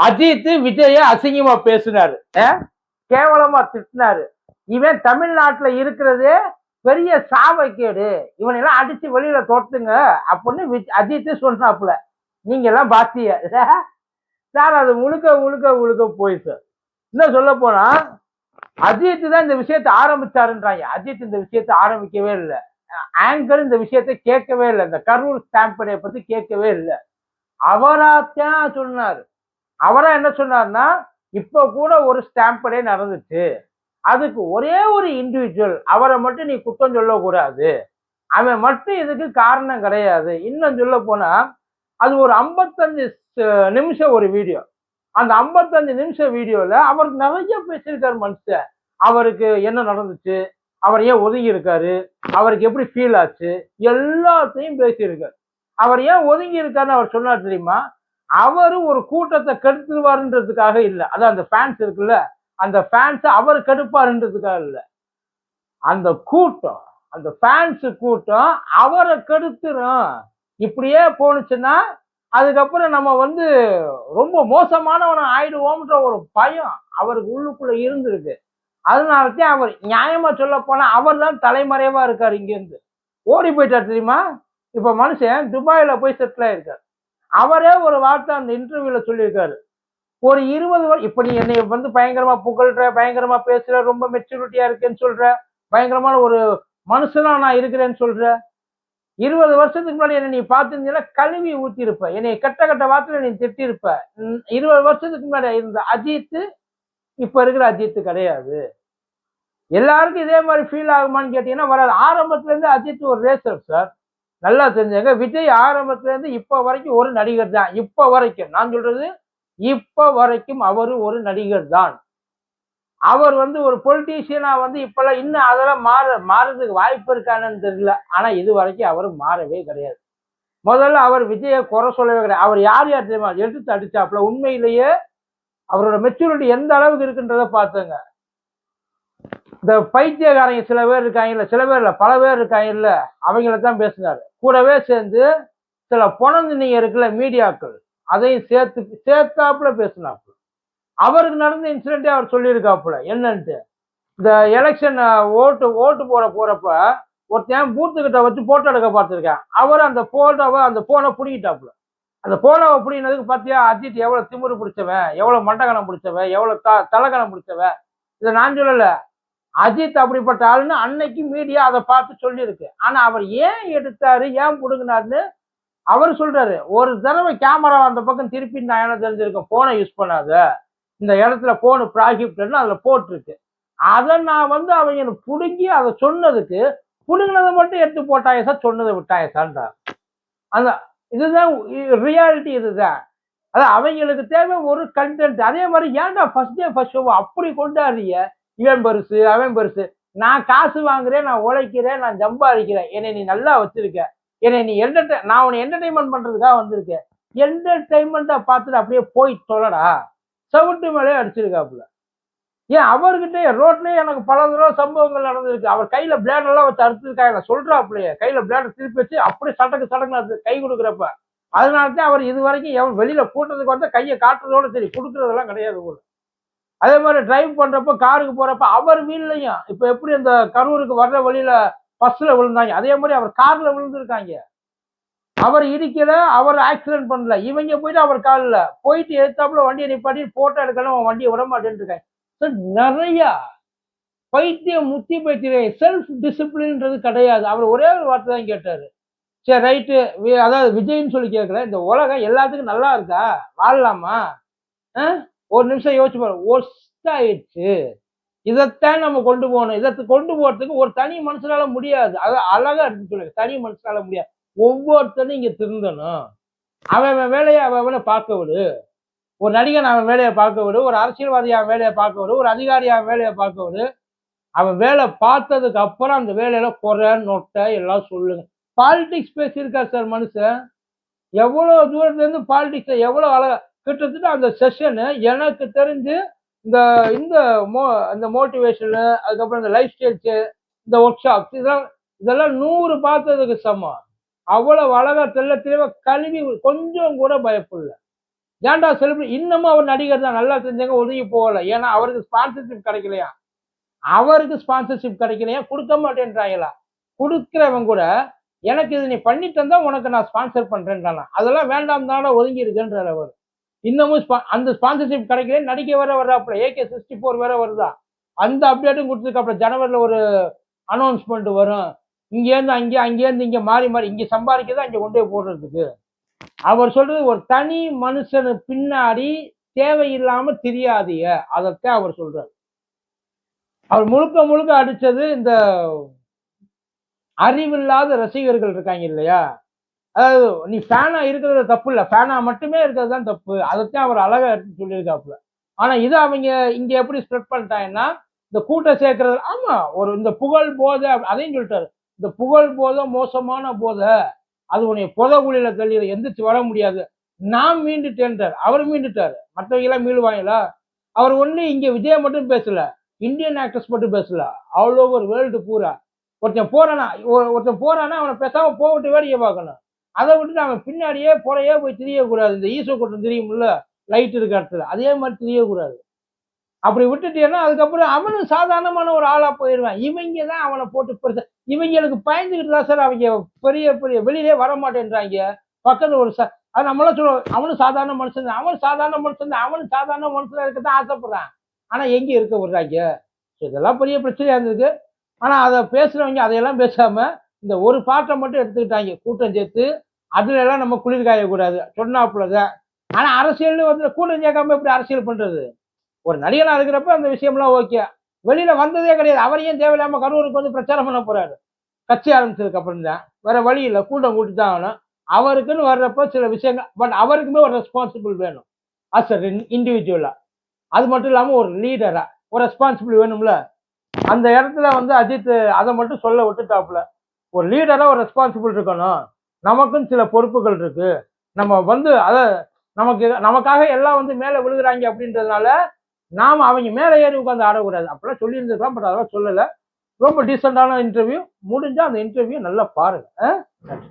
அஜித் விஜய அசிங்கமா பேசினாரு. கேவலமா திட்டினாரு. இவன் தமிழ்நாட்டுல இருக்கிறதே பெரிய சாபக்கேடு இவனெல்லாம் அடிச்சு வெளியில தொட்டுங்க அப்படின்னு அஜித் சொன்னாப்புல. நீங்க எல்லாம் பாத்திய. சார் அது முழுக்க முழுக்க முழுக்க போய் சார் இன்னும் சொல்ல போனா அஜித் தான் இந்த விஷயத்தை ஆரம்பிச்சாருன்றாங்க. அஜித் இந்த விஷயத்த ஆரம்பிக்கவே இல்லை. ஆங்கர் இந்த விஷயத்த கேட்கவே இல்லை. இந்த கரூர் ஸ்டாம்பனை பத்தி கேட்கவே இல்லை. அவராத்தான் சொன்னார். அவரா என்ன சொன்னார்னா இப்ப கூட ஒரு ஸ்டாம்படே நடந்துச்சு. அதுக்கு ஒரே ஒரு இண்டிவிஜுவல் அவரை மட்டும் நீ குற்றம் சொல்லக்கூடாது. அவன் மட்டும் இதுக்கு காரணம் கிடையாது. இன்னும் சொல்ல போனா அது ஒரு ஐம்பத்தஞ்சு நிமிஷம் ஒரு வீடியோ அந்த ஐம்பத்தஞ்சு நிமிஷம் வீடியோல அவருக்கு நிறைய பேசியிருக்காரு மனுஷன். அவருக்கு என்ன நடந்துச்சு? அவர் ஏன் ஒதுங்கி இருக்காரு அவருக்கு எப்படி ஃபீல் ஆச்சு? எல்லாத்தையும் பேசியிருக்காரு. அவர் ஏன் ஒதுங்கி இருக்காருன்னு அவர் சொன்னார் தெரியுமா? அவரு ஒரு கூட்டத்தை கெடுத்துருவாருன்றதுக்காக இல்லை. அதான் அந்த ஃபேன்ஸ் இருக்குல்ல அந்த ஃபேன்ஸ் அவர் கெடுப்பாருன்றதுக்காக இல்லை. அந்த கூட்டம் அந்த ஃபேன்ஸ் கூட்டம் அவரை கெடுத்துரும். இப்படியே போணுச்சுன்னா அதுக்கப்புறம் நம்ம வந்து ரொம்ப மோசமானவன ஆயிடுவோம்ன்ற ஒரு பயம் அவருக்கு உள்ளுக்குள்ள இருந்திருக்கு. அதனாலதான் அவர் நியாயமா சொல்ல போனா அவர் தான் தலைமறைவா இருக்கார் இங்கேருந்து. ஓடி போயிட்டார் தெரியுமா? இப்ப மனுஷன் துபாயில போய் செட்டில் ஆயிருக்கார். அவரே ஒரு வார்த்தை அந்த இன்டர்வியூல சொல்லியிருக்காரு. ஒரு இருபது வருஷம் இப்ப நீ என்னை வந்து பயங்கரமா புகழ்ற பயங்கரமா பேசுற ரொம்ப மெச்சூரிட்டியா இருக்கேன்னு சொல்ற பயங்கரமான ஒரு மனுஷனா நான் இருக்கிறேன்னு சொல்ற இருபது வருஷத்துக்கு முன்னாடி என்ன நீ பார்த்திருந்தீங்கன்னா கழுவி ஊத்திருப்ப என்னை கட்ட கட்ட வார்த்தையில நீ திட்டிருப்ப. இருபது வருஷத்துக்கு முன்னாடி இருந்த அஜித்து இப்ப இருக்கிற அஜித்து கிடையாது. எல்லாருக்கும் இதே மாதிரி ஃபீல் ஆகுமான்னு கேட்டீங்கன்னா வராது. ஆரம்பத்துல இருந்து அஜித் ஒரு ரேசர் சார் நல்லா தெரிஞ்சுங்க விஜய் ஆரம்பத்துலேருந்து இப்போ வரைக்கும் ஒரு நடிகர் தான். இப்போ வரைக்கும் நான் சொல்றது இப்போ வரைக்கும் அவர் ஒரு நடிகர் தான். அவர் வந்து ஒரு பொலிட்டீஷியனாக வந்து இப்போல்லாம் இன்னும் அதெல்லாம் மாற மாறதுக்கு வாய்ப்பு இருக்கானன்னு தெரியல. ஆனால் இது வரைக்கும் அவர் மாறவே கிடையாது. முதல்ல அவர் விஜயை குறை சொல்லவே கிடையாது. அவர் யார் யார் தெரியுமா? எடுத்து அடிச்சாப்புல உண்மையிலேயே அவரோட மெச்சூரிட்டி எந்த அளவுக்கு இருக்குன்றத பார்த்தங்க. இந்த பைத்தியக்காரங்க சில பேர் இருக்காங்கல்ல சில பேர் இல்லை பல பேர் இருக்காங்க இல்லை அவங்கள தான் பேசினார். கூடவே சேர்ந்து சில பொணந்தினிங்க இருக்குல்ல மீடியாக்கள் அதையும் சேர்த்து சேர்த்தாப்புல பேசினாப்புல. அவருக்கு நடந்த இன்சிடென்ட்டே அவர் சொல்லியிருக்காப்புல என்னன்ட்டு. இந்த எலெக்ஷன் ஓட்டு ஓட்டு போட போறப்ப ஒருத்தன் பூத்துக்கிட்ட வச்சு ஃபோட்டோ எடுக்க பார்த்துருக்கேன். அவர் அந்த ஃபோட்டோவை அந்த ஃபோனை பிடிக்கிட்டாப்புல அந்த போனோவை பிடினதுக்கு பார்த்தியா அஜித் எவ்வளவு திமுரு பிடிச்சவன் எவ்வளோ மண்டகணம் பிடிச்சவன் எவ்வளோ த தலகணம் பிடிச்சவன் இதை நான் சொல்லலை. அஜித் அப்படிப்பட்ட ஆளுன்னு அன்னைக்கு மீடியா அதை பார்த்து சொல்லியிருக்கு. ஆனா அவர் ஏன் எடுத்தாரு ஏன் புடுங்கினாருன்னு அவர் சொல்றாரு. ஒரு தடவை கேமரா அந்த பக்கம் திருப்பி நான் என்ன தெரிஞ்சிருக்கேன் போனை யூஸ் பண்ணாத. இந்த இடத்துல போனு ப்ராகிப்ட்னு அதுல போட்டிருக்கு. அதை நான் வந்து அவங்க புடுங்கி அதை சொன்னதுக்கு புடுங்கினதை மட்டும் எடுத்து போட்டாயசா சார் சொன்னதை விட்டாய சார்ன்றார். அந்த இதுதான் ரியாலிட்டி இதுதான். அதான் அவங்களுக்கு தேவை ஒரு கண்டென்ட் அதே மாதிரி ஏன்டா ஃபர்ஸ்ட் டே ஃபர்ஸ்ட் ஷோ அப்படி கொண்டாடுறீங்க? இவன் பெருசு அவன் பெருசு. நான் காசு வாங்குறேன் நான் உழைக்கிறேன் நான் சம்பாதிக்கிறேன். என்னை நீ நல்லா வச்சிருக்க. என்னை நீ என்டர்டை நான் உன்னை என்டர்டைன்மெண்ட் பண்றதுக்காக வந்திருக்கேன். என்டர்டைன்மெண்ட்டை பார்த்துட்டு அப்படியே போய் சொல்லடா செவட்டு மேலே அடிச்சிருக்காப்புல. ஏன் அவர்கிட்ட ரோட்லயே எனக்கு பல தடவை சம்பவங்கள் நடந்திருக்கு. அவர் கையில பிளேட் எல்லாம் வச்சு அறுத்துருக்காங்க சொல்றாப்புலையே. கையில பிளேட் திருப்பி வச்சு அப்படியே சட்டக்கு சடங்கு கை கொடுக்குறப்ப. அதனால தான் அவர் இது வரைக்கும் எவன் வெளியில கூட்டுறதுக்கு வந்து கையை காட்டுறதோட சரி கொடுக்குறதெல்லாம் கிடையாது ஒரு அதே மாதிரி டிரைவ் பண்ணுறப்போ காருக்கு போகிறப்ப அவர் வீட்லையும் இப்போ எப்படி அந்த கரூருக்கு வர்ற வழியில் பஸ்ஸில் விழுந்தாங்க? அதே மாதிரி அவர் காரில் விழுந்திருக்காங்க. அவர் இடிக்கல அவர் ஆக்சிடென்ட் பண்ணல. இவங்க போயிட்டு அவர் காலில் போயிட்டு எடுத்தாப்புல வண்டியை நிப்பாட்டி போட்டோ எடுக்கணும் அவன் வண்டியை விட மாட்டேன்னு இருக்காங்க நிறையா பைத்தியம் முத்தி பைத்தியம் செல்ஃப் டிசிப்ளின்றது கிடையாது. அவர் ஒரே ஒரு வார்த்தை தான் கேட்டார். சரி ரைட்டு அதாவது விஜய்னு சொல்லி கேட்குறேன். இந்த உலகம் எல்லாத்துக்கும் நல்லா இருக்கா? வாழலாமா? ஆ? ஒரு நிமிஷம் யோசிச்சு பாரு ஒஸ்ட் ஆயிடுச்சு. இதைத்தான் நம்ம கொண்டு போகணும். இதை கொண்டு போறதுக்கு ஒரு தனி மனுஷனால முடியாது. அது அழகா இருக்கு சொல்லுங்க. தனி மனுஷனால முடியாது. ஒவ்வொருத்தனும் இங்க திருந்தணும். அவன் அவன் வேலையை அவன் அவனை பார்க்க விடு. ஒரு நடிகன் அவன் வேலையை பார்க்க விடு. ஒரு அரசியல்வாதி அவன் வேலையை பார்க்க விடு. ஒரு அதிகாரி அவன் வேலையை பார்க்க விடு. அவன் வேலை பார்த்ததுக்கு அப்புறம் அந்த வேலையில குறை நொட்டை எல்லாம் சொல்லுங்க. பாலிடிக்ஸ் பேசியிருக்கார் சார் மனுஷன். எவ்வளவு தூரத்துல இருந்து பாலிடிக்ஸ் எவ்வளவு அழகா கிட்டத்தட்ட அந்த செஷனு எனக்கு தெரிஞ்சு இந்த இந்த மோ அந்த மோட்டிவேஷனு அதுக்கப்புறம் இந்த லைஃப் ஸ்டைல்ஸு இந்த ஒர்க் ஷாப்ஸ் இதெல்லாம் இதெல்லாம் நூறு பார்த்ததுக்கு சமம். அவ்வளவு அழகா தெல்ல தெளிவா கல்வி கொஞ்சம் கூட பயப்படல ஏன்டா செலிபிரிட்டி இன்னமும் அவர் நடிகர் தான் நல்லா தெரிஞ்சவங்க ஒதுங்கி போகல. ஏன்னா அவருக்கு ஸ்பான்சர்ஷிப் கிடைக்கலையா? அவருக்கு ஸ்பான்சர்ஷிப் கிடைக்கலையா? கொடுக்க மாட்டேன்றாங்களா? கொடுக்குறவன் கூட எனக்கு இது நீ பண்ணிட்டு இருந்தா உனக்கு நான் ஸ்பான்சர் பண்றேன்றானா? அதெல்லாம் வேண்டாம் தானே ஒதுங்கி இருக்குன்றார் அவர். இன்னமும் அந்த ஸ்பான்சர்ஷிப் கிடைக்கல நடிக்க வேற வர்றாப்புல ஏகே சிக்ஸ்டி ஃபோர் வேற வருதா? அந்த அப்டேட்டும் கொடுத்துருக்காப்புல ஜனவரியில் ஒரு அனௌன்ஸ்மெண்ட் வரும். இங்கேருந்து அங்கே அங்கேருந்து இங்கே மாறி மாறி இங்கே சம்பாதிக்கிறதா இங்கே கொண்டு போய் போடுறதுக்கு. அவர் சொல்றது ஒரு தனி மனுஷனு பின்னாடி தேவையில்லாம தெரியாதீங்க. அதைத்தான் அவர் சொல்றாரு. அவர் முழுக்க முழுக்க அடிச்சது இந்த அறிவில்லாத ரசிகர்கள் இருக்காங்க இல்லையா? அதாவது நீ ஃபேனா இருக்கிறது தப்பு இல்லை. ஃபேனா மட்டுமே இருக்கிறது தான் தப்பு. அதைத்தான் அவர் அழகா எடுத்து சொல்லியிருக்காப்புல. ஆனா இதை அவங்க இங்க எப்படி ஸ்ப்ரெட் பண்ணிட்டாங்கன்னா இந்த கூட்டம் சேர்க்கறது ஆமா ஒரு இந்த புகழ் போதை அப்படி- அதையும் சொல்லிட்டாரு. இந்த புகழ் போதை மோசமான போதை அது உன்னை புதகுழியில தள்ளி எந்திரிச்சு வர முடியாது. நான் மீண்டுட்டேன்றார் அவர் மீண்டுட்டாரு. மற்றவங்க எல்லாம் மீளுவாங்களா? அவர் ஒண்ணு இங்க விஜய் மட்டும் பேசல. இந்தியன் ஆக்டர்ஸ் மட்டும் பேசல. ஆல் ஓவர் வேர்ல்டு பூரா. ஒருத்தன் போறானா ஒருத்தன் போறானா அவனை பேசாம போகட்டு வேடிக்கை பார்க்கணும். அதை விட்டு நாங்கள் பின்னாடியே புறையே போய் திரியக்கூடாது. இந்த ஈசோ கூட்டம் தெரியும்ல லைட் இருக்க இடத்துல. அதே மாதிரி தெரியக்கூடாது. அப்படி விட்டுட்டீங்கன்னா அதுக்கப்புறம் அவனும் சாதாரணமான ஒரு ஆளாக போயிடுவான். இவங்க தான் அவனை போட்டு பெருசா இவங்களுக்கு பயந்துக்கிட்டு தான் சார் அவங்க பெரிய பெரிய வெளியிலே வர பக்கத்தில் ஒரு ச அது நம்மளாம் சொல்லுவோம் அவனும் சாதாரண மனுஷன் தான். அவனும் சாதாரண மனுஷன் தான். அவனும் சாதாரண மனுஷனா இருக்க தான் ஆசைப்படுறான். ஆனால் எங்கே இருக்க விடுறாங்க. ஸோ இதெல்லாம் பெரிய பிரச்சனையாக இருந்திருக்கு. ஆனால் அதை பேசுகிறவங்க அதையெல்லாம் பேசாமல் இந்த ஒரு பாட்டை மட்டும் எடுத்துக்கிட்டாங்க. கூட்டம் சேர்த்து அதுலலாம் நம்ம குளிர் காயக்கூடாது. சொன்னாப்புலதான். ஆனால் அரசியல்னு வந்து கூட சேர்க்காம எப்படி அரசியல் பண்ணுறது ஒரு நடிகனாக இருக்கிறப்ப அந்த விஷயம்லாம் ஓகே. வெளியில் வந்ததே கிடையாது. அவரையும் தேவையில்லாமல் கரூருக்கு வந்து பிரச்சாரம் பண்ண போகிறாரு கட்சி ஆரம்பிச்சதுக்கு அப்புறம் தான் வேற வழி இல்லை. கூட்டம் கூட்டி தான் ஆகணும். அவருக்குன்னு வர்றப்ப சில விஷயங்கள் பட் அவருக்குமே ஒரு ரெஸ்பான்சிபிள் வேணும். அஸ் அ இண்டிவிஜுவலாக அது மட்டும் இல்லாமல் ஒரு லீடராக ஒரு ரெஸ்பான்சிபிள் வேணும்ல? அந்த இடத்துல வந்து அஜித் அதை மட்டும் சொல்ல விட்டுட்டாப்புல. ஒரு லீடராக ஒரு ரெஸ்பான்சிபிள் இருக்கணும். நமக்கும் சில பொறுப்புகள் இருக்கு. நம்ம வந்து அதை நமக்கு நமக்காக எல்லாம் வந்து மேலே விழுகுறாங்க அப்படின்றதுனால நாம் அவங்க மேலே ஏறி உட்காந்து ஆடக்கூடாது. அப்படிலாம் சொல்லியிருந்துருக்கலாம் பட் அதெல்லாம் சொல்லலை. ரொம்ப டீசெண்டான இன்டர்வியூ முடிஞ்சால் அந்த இன்டர்வியூ நல்லா பாருங்கள் ஆ? நன்றி.